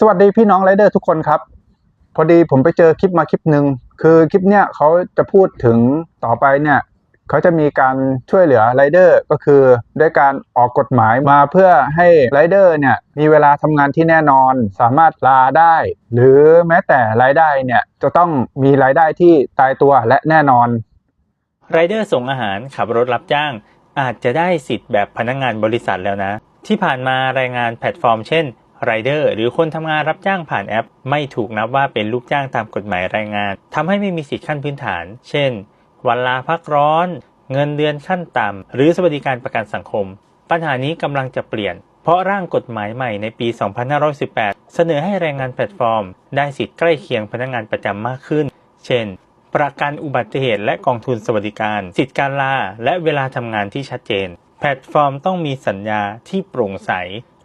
สวัสดีพี่น้องไรเดอร์ทุกคนครับ พอดีผมไปเจอคลิปมาคลิปหนึ่งคือคลิปเนี้ยเขาจะพูดถึงต่อไปเนี่ยเขาจะมีการช่วยเหลือไรเดอร์ก็คือด้วยการออกกฎหมายมาเพื่อให้ไรเดอร์เนี่ยมีเวลาทำงานที่แน่นอน สามารถลาได้ หรือแม้แต่รายได้เนี่ยจะต้องมีรายได้ที่ตายตัวและแน่นอนไรเดอร์ส่งอาหารขับรถรับจ้าง อาจจะได้สิทธิ์แบบพนักงานบริษัทแล้วนะ ที่ผ่านมารายงานแพลตฟอร์มเช่น ไรเดอร์หรือคนทำงานรับจ้างผ่านแอป ไม่ถูกนับว่าเป็นลูกจ้างตามกฎหมายแรงงานทำให้ไม่มีสิทธิขั้นพื้นฐาน เช่น วันลาพักร้อน เงินเดือนขั้นต่ำ หรือสวัสดิการประกันสังคม ปัญหานี้กำลังจะเปลี่ยน เพราะร่างกฎหมายใหม่ในปี 2518 เสนอให้แรงงานแพลตฟอร์ม ได้สิทธิ์ใกล้เคียงพนักงานประจำมากขึ้น เช่น ประกันอุบัติเหตุและกองทุนสวัสดิการ สิทธิการลาและเวลาทำงานที่ชัดเจน แพลตฟอร์มต้องมีสัญญาที่โปร่งใส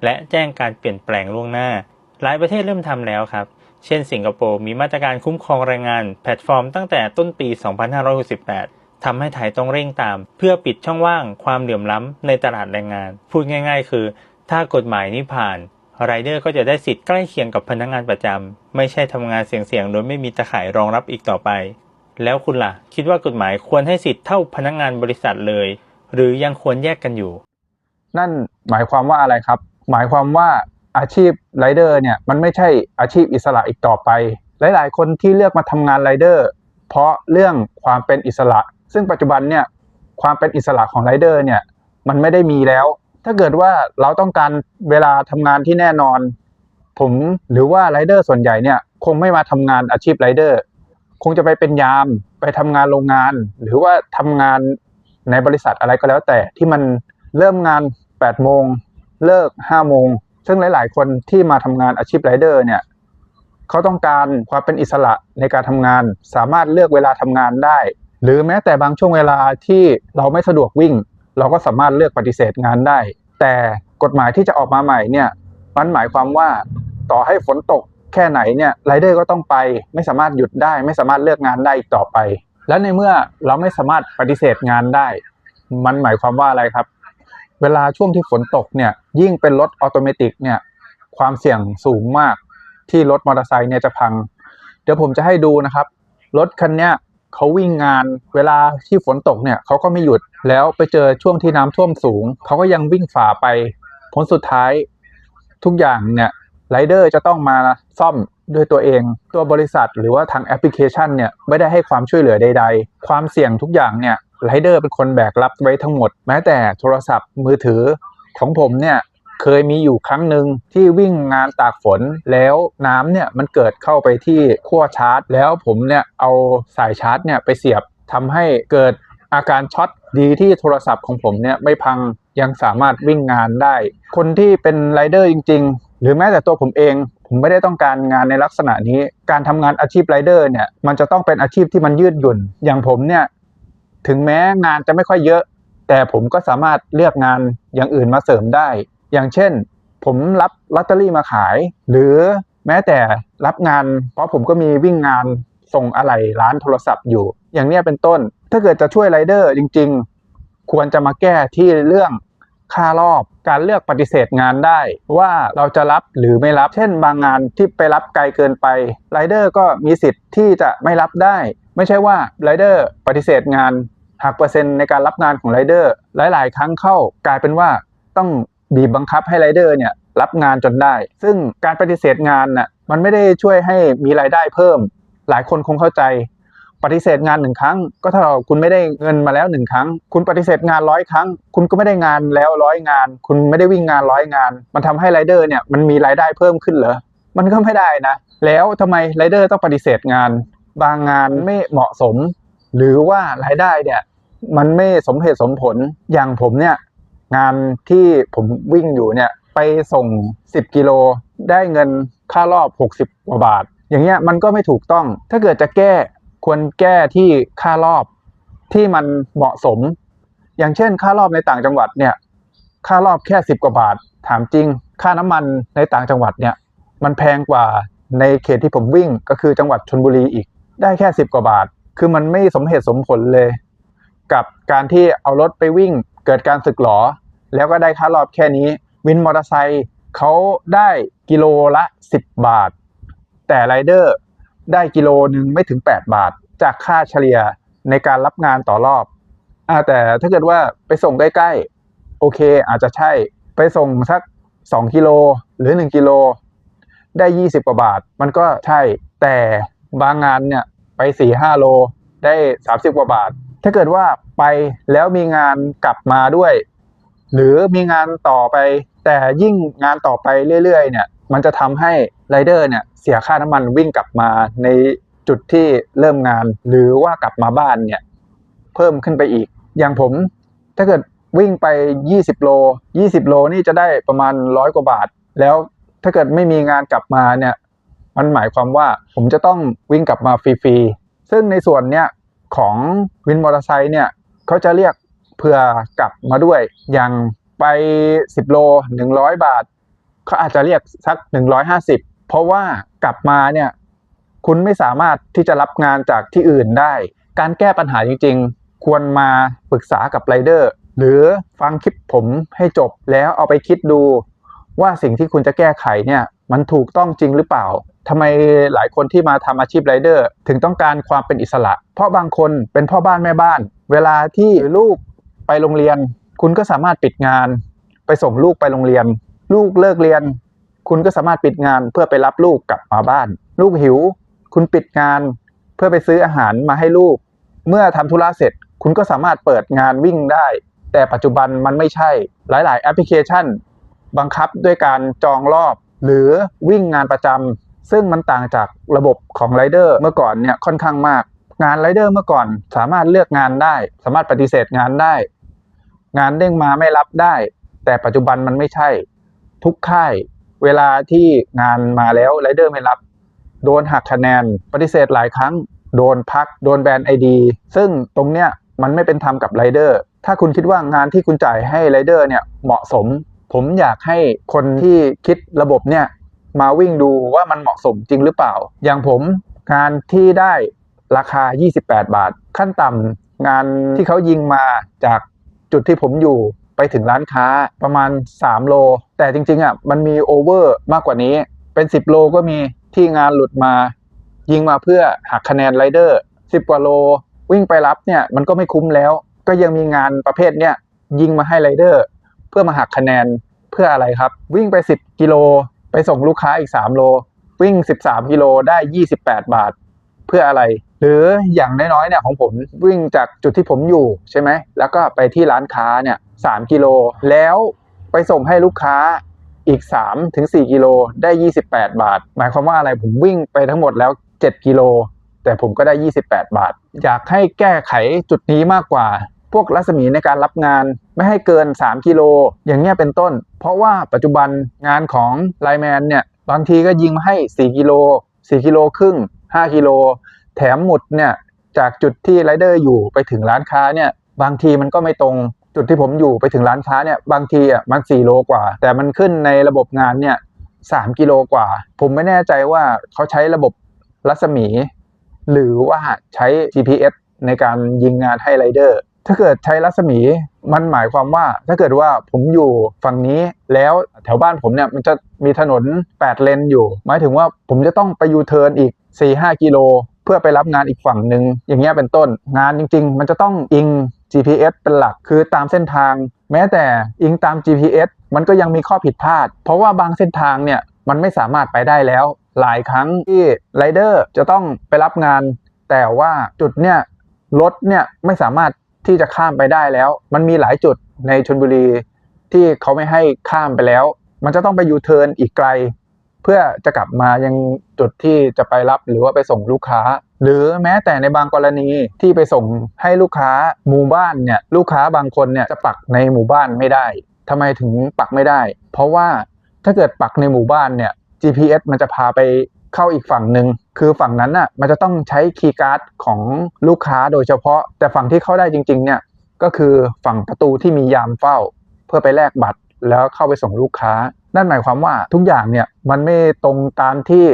และแจ้งการเปลี่ยนแปลงล่วงหน้า หลายประเทศเริ่มทำแล้วครับ เช่น สิงคโปร์มีมาตรการคุ้มครองแรงงานแพลตฟอร์มตั้งแต่ต้นปี 2568ทำให้ไทยต้องเร่งตาม เพื่อปิดช่องว่างความเหลื่อมล้ำในตลาดแรงงาน พูดง่าย ๆ คือ ถ้ากฎหมายนี้ผ่านไรเดอร์ก็จะได้สิทธิ์ใกล้เคียงกับพนักงานประจำไม่ใช่ทำงานเสี่ยงๆโดยไม่มีตะข่ายรองรับอีกต่อไป แล้วคุณล่ะ คิดว่ากฎหมายควรให้สิทธิ์เท่าพนักงานบริษัทเลย หรือยังควรแยกกันอยู่ นั่นหมายความว่าอะไรครับ หมายความว่าอาชีพไรเดอร์เนี่ยมันไม่ใช่อาชีพอิสระอีกต่อไป หลาย ๆ คนที่เลือกมาทำงานไรเดอร์เพราะเรื่องความเป็นอิสระ ซึ่งปัจจุบันเนี่ยความเป็นอิสระของไรเดอร์เนี่ยมันไม่ได้มีแล้ว ถ้าเกิดว่าเราต้องการเวลาทำงานที่แน่นอน ผมหรือว่าไรเดอร์ส่วนใหญ่เนี่ยคงไม่มาทำงานอาชีพไรเดอร์คงจะไปเป็นยามไปทำงานโรงงาน หรือว่าทำงานในบริษัทอะไรก็แล้วแต่ที่มันเริ่มงาน8โมง เลิก5โมง ซึ่งหลาย ๆ คนที่มาทำงานอาชีพไรเดอร์เนี่ยเขาต้องการความเป็นอิสระในการทำงาน สามารถเลือกเวลาทำงานได้ หรือแม้แต่บางช่วงเวลาที่เราไม่สะดวกวิ่ง เราก็สามารถเลือกปฏิเสธงานได้ แต่กฎหมายที่จะออกมาใหม่เนี่ยมันหมายความว่าต่อให้ฝนตกแค่ไหนเนี่ยไรเดอร์ก็ต้องไป ไม่สามารถหยุดได้ ไม่สามารถเลือกงานได้อีกต่อไป และในเมื่อเราไม่สามารถปฏิเสธงานได้ มันหมายความว่าอะไรครับ เวลาช่วงที่ฝนตกเนี่ยยิ่งเป็นรถออโตเมติกเนี่ยความเสี่ยงสูงมากที่รถมอเตอร์ไซค์เนี่ยจะพัง เดี๋ยวผมจะให้ดูนะครับ รถคันเนี้ยเขาวิ่งงานเวลาที่ฝนตกเนี่ยเขาก็ไม่หยุดแล้วไปเจอช่วงที่น้ำท่วมสูง เขาก็ยังวิ่งฝ่าไป ผลสุดท้ายทุกอย่างเนี่ยไรเดอร์จะต้องมาซ่อมด้วยตัวเอง ตัวบริษัทหรือว่าทางแอปพลิเคชันเนี่ยไม่ได้ให้ความช่วยเหลือใด ๆ ความเสี่ยงทุกอย่างเนี่ย ไรเดอร์เป็นคนแบกรับไว้ทั้งหมด แม้แต่โทรศัพท์มือถือของผมเนี่ยเคยมีอยู่ครั้งหนึ่งที่วิ่งงานตากฝนแล้วน้ำเนี่ยมันเกิดเข้าไปที่ขั้วชาร์จ แล้วผมเนี่ยเอาสายชาร์จเนี่ยไปเสียบทำให้เกิดอาการช็อตดีที่โทรศัพท์ของผมเนี่ยไม่พังยังสามารถวิ่งงานได้ คนที่เป็นไรเดอร์จริง ๆ หรือแม้แต่ตัวผมเอง ผมไม่ได้ต้องการงานในลักษณะนี้ การทำงานอาชีพไรเดอร์เนี่ยมันจะต้องเป็นอาชีพที่มันยืดหยุ่น อย่างผมเนี่ย ถึงแม้งานจะไม่ค่อยเยอะ แต่ผมก็สามารถเลือกงานอย่างอื่นมาเสริมได้ อย่างเช่น ผมรับลอตเตอรี่มาขาย หรือแม้แต่รับงาน เพราะผมก็มีวิ่งงานส่งอะไหล่ร้านโทรศัพท์อยู่ อย่างเนี้ยเป็นต้น ถ้าเกิดจะช่วยไรเดอร์จริง ๆ ควรจะมาแก้ที่เรื่อง ค่ารอบ การเลือกปฏิเสธงานได้ว่าเราจะรับหรือไม่รับ เช่น บางงานที่ไปรับไกลเกินไปไรเดอร์ก็มีสิทธิ์ที่จะไม่รับได้ ไม่ใช่ว่าไรเดอร์ปฏิเสธงานหักเปอร์เซ็นต์ในการรับงานของไรเดอร์หลาย ๆ ครั้งเข้ากลายเป็นว่าต้องบีบบังคับให้ไรเดอร์เนี่ยรับงานจนได้ ซึ่งการปฏิเสธงานน่ะมันไม่ได้ช่วยให้มีรายได้เพิ่ม หลายคนคงเข้าใจ ปฏิเสธงานหนึ่งครั้ง ก็เท่าคุณไม่ได้เงินมาแล้วหนึ่งครั้ง คุณปฏิเสธงานร้อยครั้ง คุณก็ไม่ได้งานแล้วร้อยงาน คุณไม่ได้วิ่งงานร้อยงาน มันทำให้ไรเดอร์เนี่ยมันมีรายได้เพิ่มขึ้นเหรอมันก็ไม่ได้นะ แล้วทำไมไรเดอร์ต้องปฏิเสธงาน บางงานไม่เหมาะสม หรือว่ารายได้เนี่ยมันไม่สมเหตุสมผลอย่างผมเนี่ยงานที่ผมวิ่งอยู่เนี่ยไปส่ง 10 กิโล ได้เงินค่ารอบ 60กว่าบาท อย่างเงี้ยมันก็ไม่ถูกต้อง ถ้าเกิดจะแก้ ควรแก้ที่ค่ารอบที่มันเหมาะสม อย่างเช่น ค่ารอบในต่างจังหวัดเนี่ย ค่ารอบแค่10กว่าบาท ถามจริง ค่าน้ำมันในต่างจังหวัดเนี่ย มันแพงกว่าในเขตที่ผมวิ่งก็คือจังหวัดชนบุรีอีก ได้แค่10กว่าบาท คือมันไม่สมเหตุสมผลเลย กับการที่เอารถไปวิ่ง เกิดการสึกหรอ แล้วก็ได้ค่ารอบแค่นี้ วินมอเตอร์ไซค์เขาได้กิโลละ 10 บาท แต่ไรเดอร์ ได้กิโลหนึ่งไม่ถึง 8 บาท จากค่าเฉลี่ยในการรับงานต่อรอบอแต่ถ้าเกิดว่าไปส่งใกล้ๆโอเค อาจจะใช่ไปส่งสัก 2 กิโลหรือ 1 กิโล ได้ 20 กว่าบาท มันก็ใช่ แต่บางงานเนี่ยไป4-5โลได้ 30 กว่าบาท ถ้าเกิดว่าไปแล้วมีงานกลับมาด้วย หรือมีงานต่อไป แต่ยิ่งงานต่อไปเรื่อยๆเนี่ยมันจะทำให้ไรเดอร์เนี่ยเสียค่าน้ำมันวิ่งกลับมาในจุดที่เริ่มงาน หรือว่ากลับมาบ้านเนี่ยเพิ่มขึ้นไปอีก อย่างผมถ้าเกิดวิ่งไป 20 โล 20 โลนี่จะได้ประมาณร้อยกว่าบาท แล้วถ้าเกิดไม่มีงานกลับมาเนี่ยมันหมายความว่าผมจะต้องวิ่งกลับมาฟรีๆ ซึ่งในส่วนเนี้ยของวินมอเตอร์ไซค์เนี่ยเขาจะเรียกเผื่อกลับมาด้วยอย่าง ไป10โล100บาทเขาอาจจะเรียกสัก150เพราะว่ากลับมาเนี่ย คุณไม่สามารถที่จะรับงานจากที่อื่นได้ การแก้ปัญหาจริง ๆ ควรมาปรึกษากับไรเดอร์หรือฟังคลิปผมให้จบแล้วเอาไปคิดดู ว่าสิ่งที่คุณจะแก้ไขเนี่ยมันถูกต้องจริงหรือเปล่าทำไมหลายคนที่มาทำอาชีพไรเดอร์ถึงต้องการความเป็นอิสระ เพราะบางคนเป็นพ่อบ้านแม่บ้าน เวลาที่ลูกไปโรงเรียน คุณก็สามารถปิดงานไปส่งลูกไปโรงเรียน ลูกเลิกเรียน คุณก็สามารถปิดงานเพื่อไปรับลูกกลับมาบ้าน ลูกหิว คุณปิดงานเพื่อไปซื้ออาหารมาให้ลูก เมื่อทำธุระเสร็จ คุณก็สามารถเปิดงานวิ่งได้ แต่ปัจจุบันมันไม่ใช่หลาย ๆ แอปพลิเคชัน บังคับด้วยการจองรอบ หรือวิ่งงานประจำซึ่งมันต่างจากระบบของไรเดอร์เมื่อก่อนเนี่ยค่อนข้างมากงานไรเดอร์เมื่อก่อนสามารถเลือกงานได้ สามารถปฏิเสธงานได้ งานเด้งมาไม่รับได้ แต่ปัจจุบันมันไม่ใช่ ทุกค่าย เวลาที่งานมาแล้วไรเดอร์ไม่รับ โดนหักคะแนน ปฏิเสธหลายครั้ง โดนพัก โดนแบนไอดีซึ่งตรงเนี้ยมันไม่เป็นธรรมกับไรเดอร์ถ้าคุณคิดว่างานที่คุณจ่ายให้ไรเดอร์เนี่ยเหมาะสม ผมอยากให้คนที่คิดระบบเนี่ยมาวิ่งดูว่ามันเหมาะสมจริงหรือเปล่า อย่างผมงานที่ได้ราคา 28 บาท ขั้นต่ำงานที่เขายิงมาจาก จุดที่ผมอยู่ไปถึงร้านค้าประมาณ 3 โล แต่จริงๆอะมันมีโอเวอร์มากกว่านี้ เป็น 10 โลก็มีที่งานหลุดมา ยิงมาเพื่อหักคะแนนไรเดอร์ 10 กว่าโล วิ่งไปรับเนี่ยมันก็ไม่คุ้มแล้ว ก็ยังมีงานประเภทเนี้ยยิงมาให้ไรเดอร์ เพื่อมาหักคะแนนเพื่ออะไรครับ วิ่งไป 10 กิโล ไปส่งลูกค้าอีก 3 โล วิ่ง 13 กิโลได้ 28 บาท เพื่ออะไร หรืออย่างน้อยๆเนี่ยของผมวิ่งจากจุดที่ผมอยู่ใช่ไหมแล้วก็ไปที่ร้านค้าเนี่ย3กิโลแล้วไปส่งให้ลูกค้าอีก3ถึง4กิโลได้ 28 บาท หมายความว่าอะไรผมวิ่งไปทั้งหมดแล้ว 7 กิโล แต่ผมก็ได้ 28 บาท อยากให้แก้ไขจุดนี้มากกว่า พวกรัศมีในการรับงานไม่ให้เกิน 3 กิโล อย่างเงี้ยเป็นต้น เพราะว่าปัจจุบันงานของไลแมนเนี่ยบางทีก็ยิงมาให้ 4 กิโล 4 กิโลครึ่ง 5 กิโล แถมหมุดเนี่ยจากจุดที่ไรเดอร์อยู่ไปถึงร้านค้าเนี่ยบางทีมันก็ไม่ตรงจุดที่ผมอยู่ไปถึงร้านค้าเนี่ยบางทีอะมัน4โลกว่า แต่มันขึ้นในระบบงานเนี่ย3กิโลกว่า ผมไม่แน่ใจว่าเขาใช้ระบบรัศมี หรือว่าใช้ GPS ในการยิงงานให้ไรเดอร์ถ้าเกิดใช้รัศมีมันหมายความว่า ถ้าเกิดว่าผมอยู่ฝั่งนี้แล้วแถวบ้านผมเนี่ยมันจะมีถนน 8 เลนอยู่ หมายถึงว่าผมจะต้องไปยูเทิร์นอีก 4-5 กิโล พื่อไปรับงานอีกฝั่งหนึ่งอย่างเงี้ยเป็นต้น งานจริง ๆ มันจะต้องอิง GPS เป็นหลักคือตามเส้นทาง แม้แต่อิงตาม GPS มันก็ยังมีข้อผิดพลาด เพราะว่าบางเส้นทางเนี่ยมันไม่สามารถไปได้แล้ว หลายครั้งที่ไรเดอร์จะต้องไปรับงาน แต่ว่าจุดเนี่ยรถเนี่ยไม่สามารถที่จะข้ามไปได้แล้ว มันมีหลายจุดในชนบุรีที่เขาไม่ให้ข้ามไปแล้ว มันจะต้องไปยูเทิร์นอีกไกล เพื่อจะกลับมายังจุดที่จะไปรับหรือว่าไปส่งลูกค้า หรือแม้แต่ในบางกรณีที่ไปส่งให้ลูกค้าหมู่บ้านเนี่ยลูกค้าบางคนเนี่ยจะปักในหมู่บ้านไม่ได้ทำไมถึงปักไม่ได้ เพราะว่าถ้าเกิดปักในหมู่บ้านเนี่ย GPS มันจะพาไปเข้าอีกฝั่งหนึ่งคือฝั่งนั้นน่ะมันจะต้องใช้คีย์การ์ดของลูกค้าโดยเฉพาะ แต่ฝั่งที่เข้าได้จริงๆเนี่ยก็คือฝั่งประตูที่มียามเฝ้า เพื่อไปแลกบัตร แล้วเข้าไปส่งลูกค้า นั่นหมายความว่าทุกอย่างเนี่ยมันไม่ตรงตามที่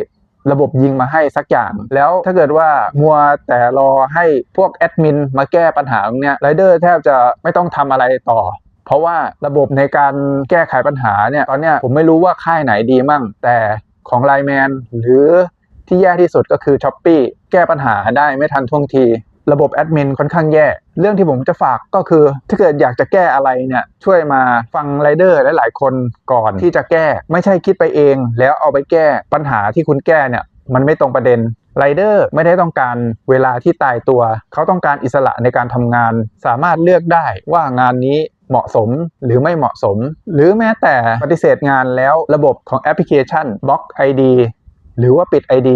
ระบบยิงมาให้สักอย่าง แล้วถ้าเกิดว่ามัวแต่รอให้พวกแอดมินมาแก้ปัญหาตรงเนี้ยไรเดอร์แทบจะไม่ต้องทำอะไรต่อ เพราะว่าระบบในการแก้ไขปัญหาเนี่ยตอนเนี้ยผมไม่รู้ว่าค่ายไหนดีมั่ง แต่ของไลแมนหรือที่แย่ที่สุดก็คือ s h อ p e e แก้ปัญหาได้ไม่ทันท่วงที ระบบแอดมินค่อนข้างแย่ เรื่องที่ผมจะฝากก็คือ ถ้าเกิดอยากจะแก้อะไรเนี่ย ช่วยมาฟังไรเดอร์หลาย ๆ คนก่อนที่จะแก้ ไม่ใช่คิดไปเอง แล้วเอาไปแก้ปัญหาที่คุณแก้เนี่ย มันไม่ตรงประเด็นไรเดอร์ไม่ได้ต้องการเวลาที่ตายตัว เขาต้องการอิสระในการทำงาน สามารถเลือกได้ว่างานนี้เหมาะสมหรือไม่เหมาะสม หรือแม้แต่ปฏิเสธงานแล้วระบบของแอปพลิเคชันบล็อก ID หรือว่าปิด ID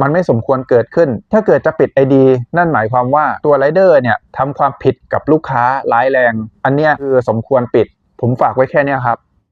มันไม่สมควรเกิดขึ้น ถ้าเกิดจะปิด ID นั่นหมายความว่าตัวไรเดอร์เนี่ยทำความผิดกับลูกค้าร้ายแรง อันเนี้ยคือสมควรปิด ผมฝากไว้แค่เนี้ยครับ